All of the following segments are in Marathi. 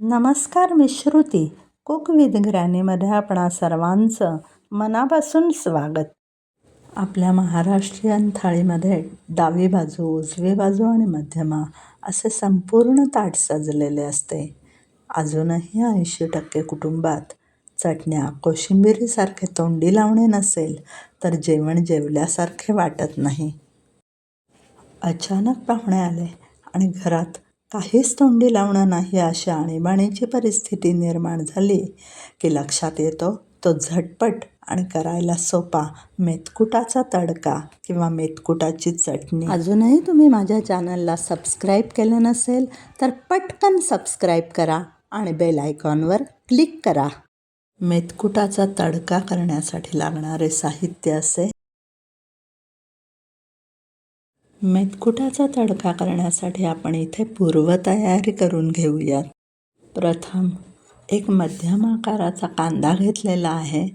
नमस्कार मी श्रुती कुक विद ग्रॅनीमध्ये आपणा सर्वांचं मनापासून स्वागत. आपल्या महाराष्ट्रीयन थाळीमध्ये डावी बाजू उजवी बाजू आणि मध्यमा असे संपूर्ण ताट सजलेले असते. अजूनही ऐंशी टक्के कुटुंबात चटण्या कोशिंबिरीसारखे तोंडी लावणे नसेल तर जेवण जेवल्यासारखे वाटत नाही. अचानक पाहुणे आले आणि घरात काहीच तोंडी लावणं नाही अशा आणीबाणीची परिस्थिती निर्माण झाली की लक्षात येतो तो झटपट आणि करायला सोपा मेथकुटाचा तडका किंवा मेथकुटाची चटणी. अजूनही तुम्ही माझ्या चॅनलला सबस्क्राईब केलं नसेल तर पटकन सबस्क्राईब करा आणि बेल आयकॉनवर क्लिक करा. मेथकुटाचा तडका करण्यासाठी लागणारे साहित्य असे मेदकुटाचा तडका करण्यासाठी आपण इथे पूर्वतयारी करून घेऊयात. प्रथम एक मध्यम आकाराचा कांदा घेतलेला आहे.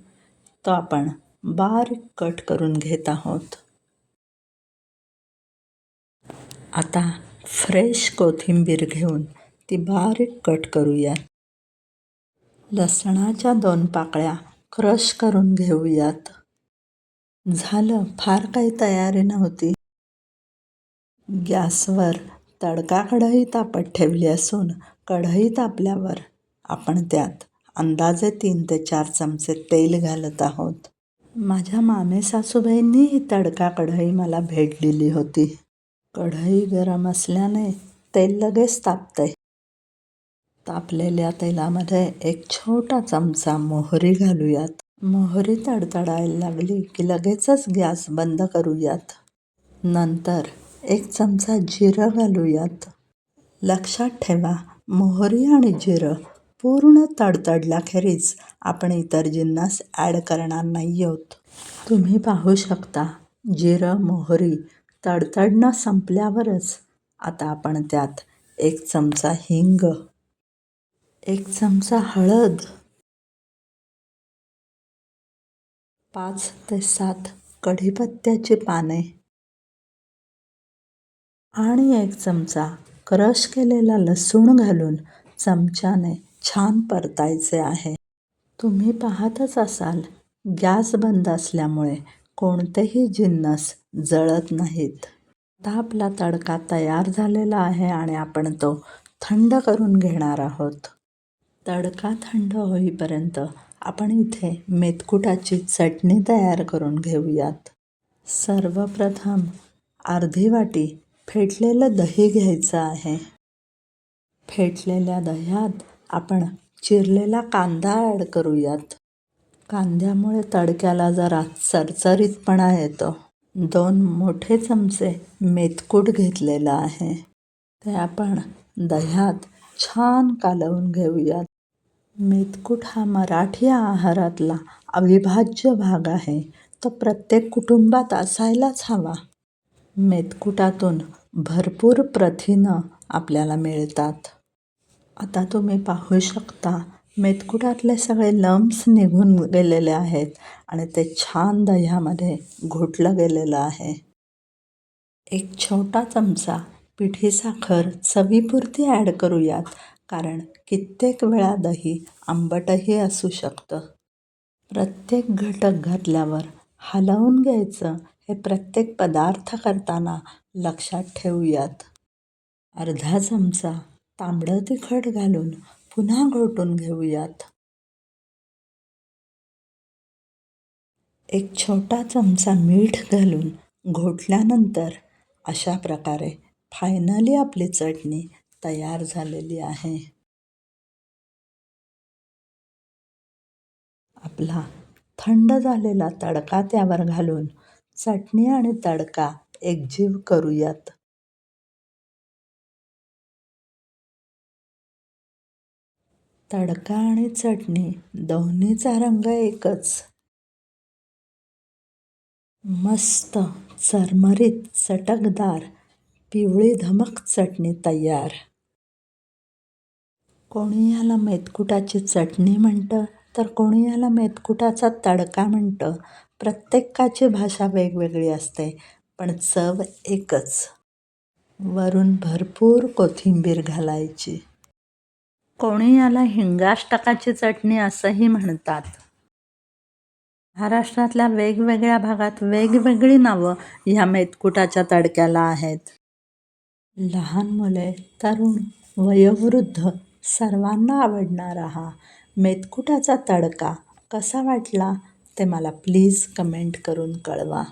तो आपण बारीक कट करून घेत आहोत. आता फ्रेश कोथिंबीर घेऊन ती बारीक कट करूयात. लसणाच्या दोन पाकळ्या क्रश करून घेऊयात. झालं फार काही तयारी नव्हती. गॅसवर तडका कढई तापत ठेवली असून कढई तापल्यावर आपण त्यात अंदाजे तीन ते चार चमचे तेल घालत आहोत. माझ्या मामे सासूबाईंनी ही तडका कढई मला भेट दिली होती. कढई गरम असल्याने तेल लगेच तापते तापलेल्या तेलामध्ये एक छोटा चमचा मोहरी घालूयात. मोहरी तडतडायला लागली की लगेचच गॅस बंद करूयात. नंतर एक चमचा जिरं घालूयात. लक्षात ठेवा मोहरी आणि जिरं पूर्ण तडतडल्याखेरीज आपण इतर जिन्नस ॲड करणार नाही आहोत तुम्ही पाहू शकता जिरं मोहरी तडतडणं संपल्यावरच आता आपण त्यात एक चमचा हिंग एक चमचा हळद पाच ते सात कढीपत्त्याची पाने आणि एक चमचा क्रश केलेला लसूण घालून चमच्याने छान परतायचे आहे. तुम्ही पाहतच असाल गॅस बंद असल्यामुळे कोणतेही जिन्नस जळत नाहीत. आता आपला तडका तयार झालेला आहे आणि आपण तो थंड करून घेणार आहोत. तडका थंड होईपर्यंत आपण इथे मेतकुटाची चटणी तयार करून घेऊयात. सर्वप्रथम अर्धी वाटी फेटलेलं दही घ्यायचं आहे. फेटलेल्या दह्यात आपण चिरलेला कांदा ॲड करूयात. कांद्यामुळे तडक्याला जरा चरचरीतपणा येतो. दोन मोठे चमचे मेथकूट घेतलेलं आहे. ते आपण दह्यात छान कालवून घेऊयात. मेथकूट हा मराठी आहारातला अविभाज्य भाग आहे. तो प्रत्येक कुटुंबात असायलाच हवा. मेदकुटातून भरपूर प्रथिनं आपल्याला मिळतात. आता तुम्ही पाहू शकता मेदकुटातले सगळे लम्स निघून गेलेले आहेत आणि ते छान दह्यामध्ये घोटलं गेलेलं आहे. एक छोटा चमचा पिठी साखर चवीपुरती ॲड करूयात कारण कित्येक वेळा दही आंबटही असू शकतं. प्रत्येक घटक घातल्यावर हलवून घ्यायचं हे प्रत्येक पदार्थ करताना लक्षात ठेवूयात. अर्धा चमचा तांबडं तिखट घालून पुन्हा घोटून घेऊयात. एक छोटा चमचा मीठ घालून घोटल्यानंतर अशा प्रकारे फायनली आपली चटणी तयार झालेली आहे. आपला थंड झालेला तडका त्यावर घालून चटणी आणि तडका. एकजीव करूयात. तडका आणि चटणी दोन्हीचा रंग एकच. मस्त चरमरीत चटकदार पिवळी धमक चटणी तयार. कोणी याला मेतकुटाची चटणी म्हणतं? तर कोणी याला मेतकुटाचा तडका म्हणतं? प्रत्येकाची भाषा वेगवेगळी असते पण चव एकच. वरून भरपूर कोथिंबीर घालायची. कोणी याला हिंगाष्टकाची चटणी असंही म्हणतात. महाराष्ट्रातल्या वेगवेगळ्या भागात वेगवेगळी नावं ह्या मेतकुटाच्या तडक्याला आहेत. लहान मुले तरुण वयोवृद्ध सर्वांना आवडणारा हा मेतकुटाचा तडका कसा वाटला? ते मला प्लीज कमेंट करून कळवा.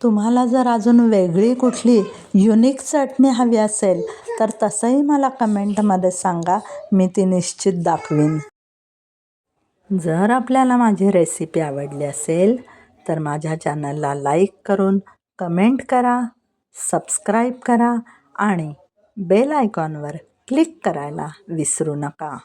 तुम्हाला जर अजून वेगळी कुठली युनिक चटणी हवी असेल तर तसंही मला कमेंटमध्ये सांगा मी ती निश्चित दाखवीन. जर आपल्याला माझी रेसिपी आवडली असेल तर माझ्या चॅनलला लाईक करून कमेंट करा सबस्क्राईब करा आणि बेल आयकॉनवर क्लिक करायला विसरू नका.